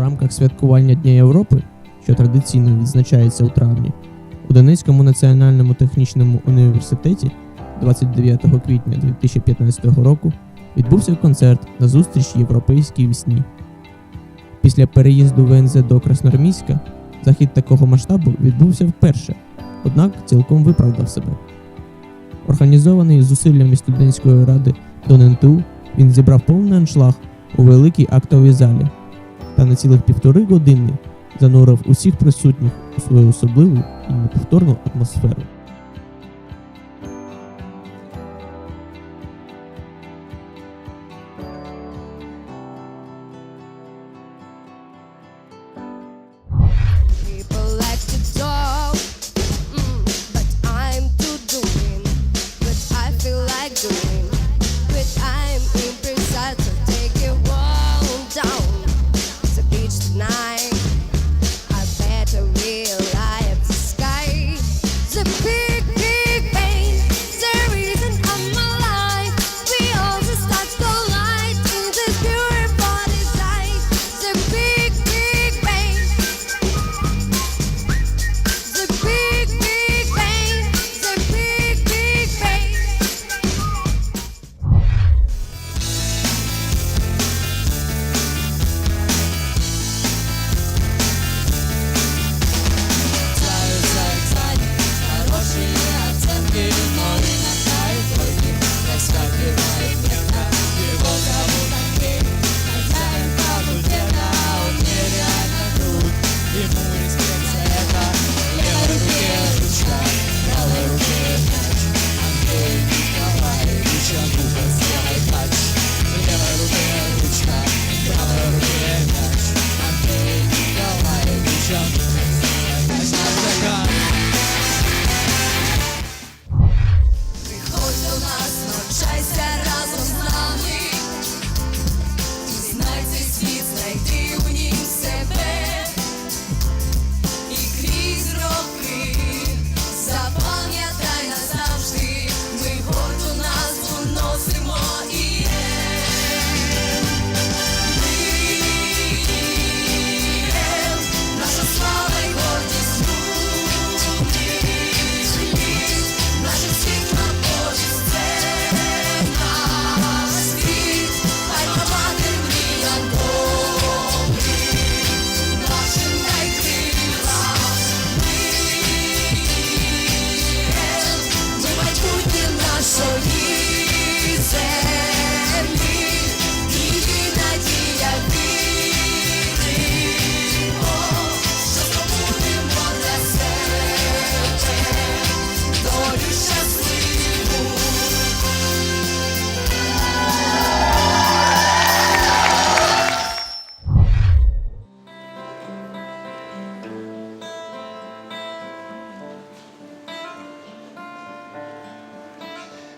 рамках святкування Дня Європи, що традиційно відзначається у травні, у Донецькому національному технічному університеті 29 квітня 2015 року відбувся концерт на зустріч європейській вісні. Після переїзду ВНЗ до Красноармійська захід такого масштабу відбувся вперше, однак цілком виправдав себе. Організований зусиллями студентської ради до НТУ, він зібрав повний аншлаг у великій актовій залі та на цілих півтори години занурив усіх присутніх у свою особливу і неповторну атмосферу.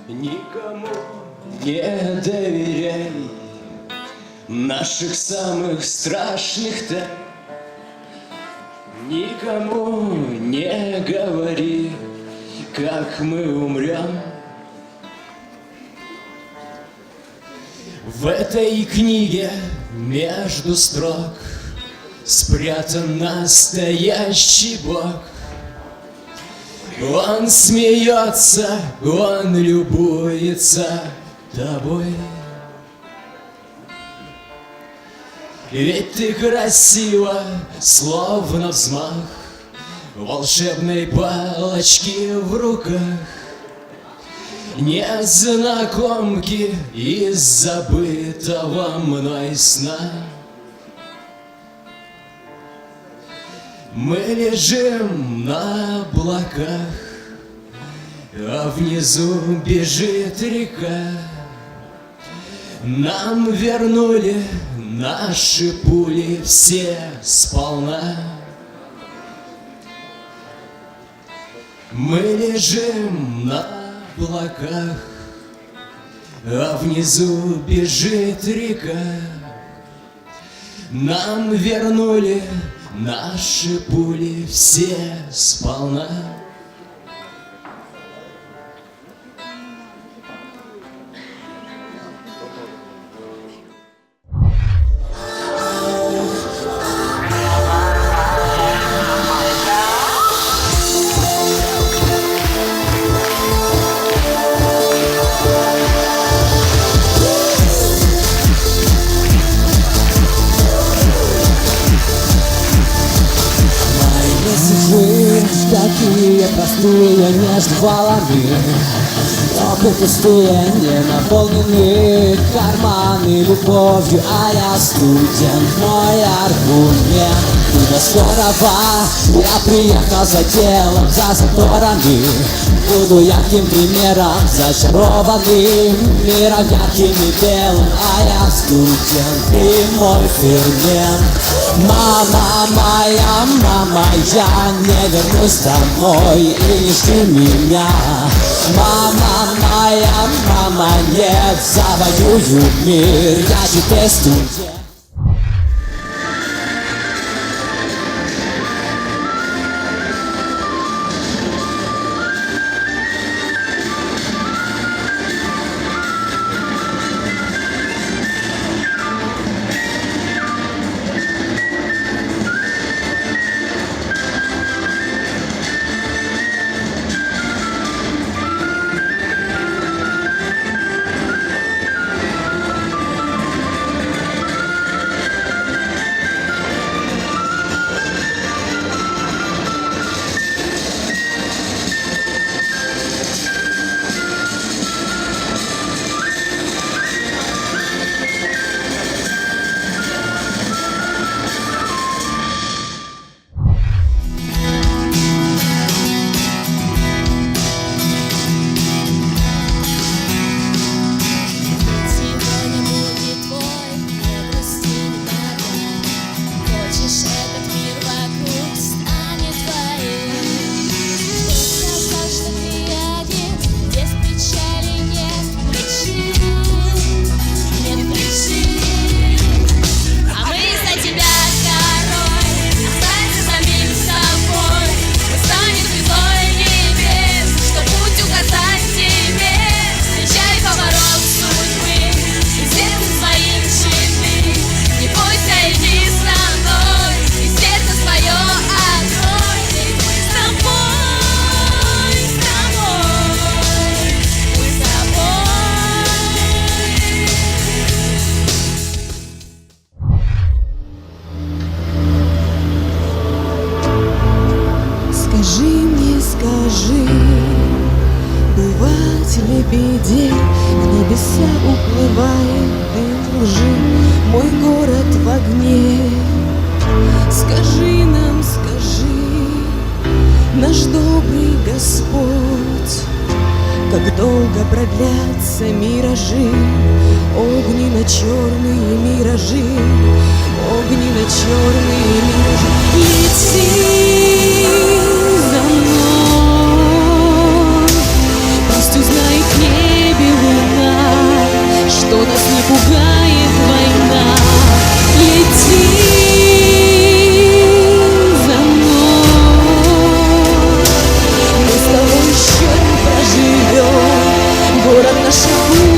Никому не доверяй наших самых страшных тайн. Никому не говори, как мы умрем. В этой книге между строк спрятан настоящий Бог. Он смеется, он любуется тобой. Ведь ты красива, словно взмах волшебной палочки в руках. Незнакомки из забытого мной сна. Мы лежим на облаках, а внизу бежит река. Нам вернули наши пули все сполна. Мы лежим на облаках, а внизу бежит река. Нам вернули наши пули все сполна. пустые между валами Только пустые, не наполнены карманы любовью А я студент, мой аргумент. Время скорого Я приехал за телом, за заторами Буду ярким примером Зачарованным миром ярким и белым А я студент, мой фермент. Мама моя, мама, я не вернусь домой И не жди меня. Мама моя, мама, нет, завоюю мир Я теперь студент. снятся миражи, огненно-черные миражи, огни на черные миражи. Лети за мной, пусть узнает небе луна, что нас не пугает. 想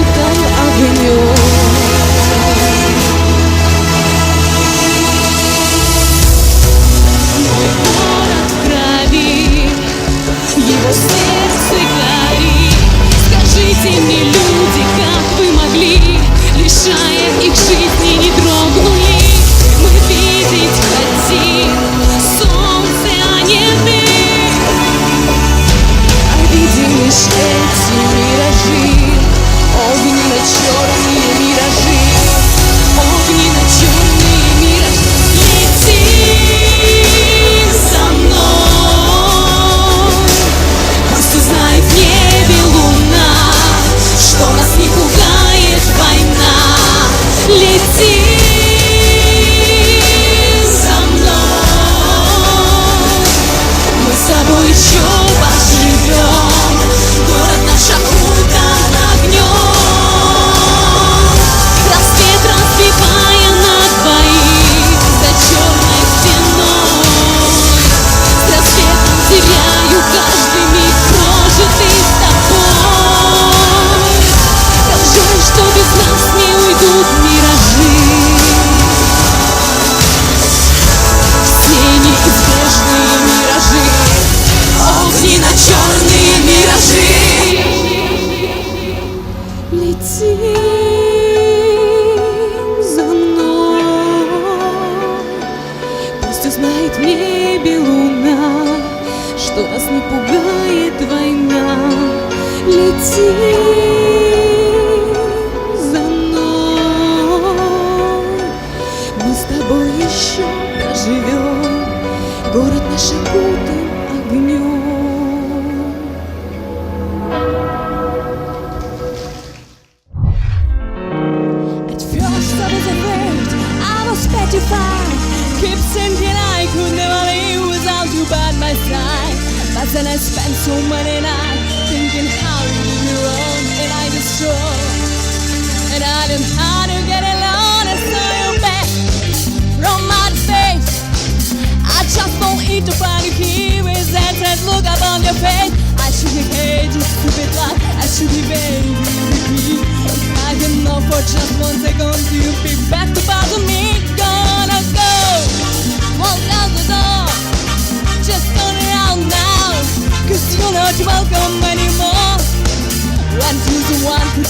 see нас не пугает война. Лети за мной, мы с тобой еще проживем, город наш окутан огнем. At first I was afraid, I was petrified Keep thinking I could never live without you by my side Then I spent so many nights Thinking how you did me wrong And I destroyed And I didn't how to get along I saw you back from my face I just don't eat to find you here. With that sad look upon your face. I should be paid stupid lie I should be baby repeat I can know for just one second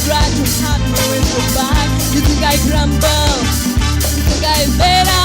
try to hide me in the back You think I crumble? You think I better?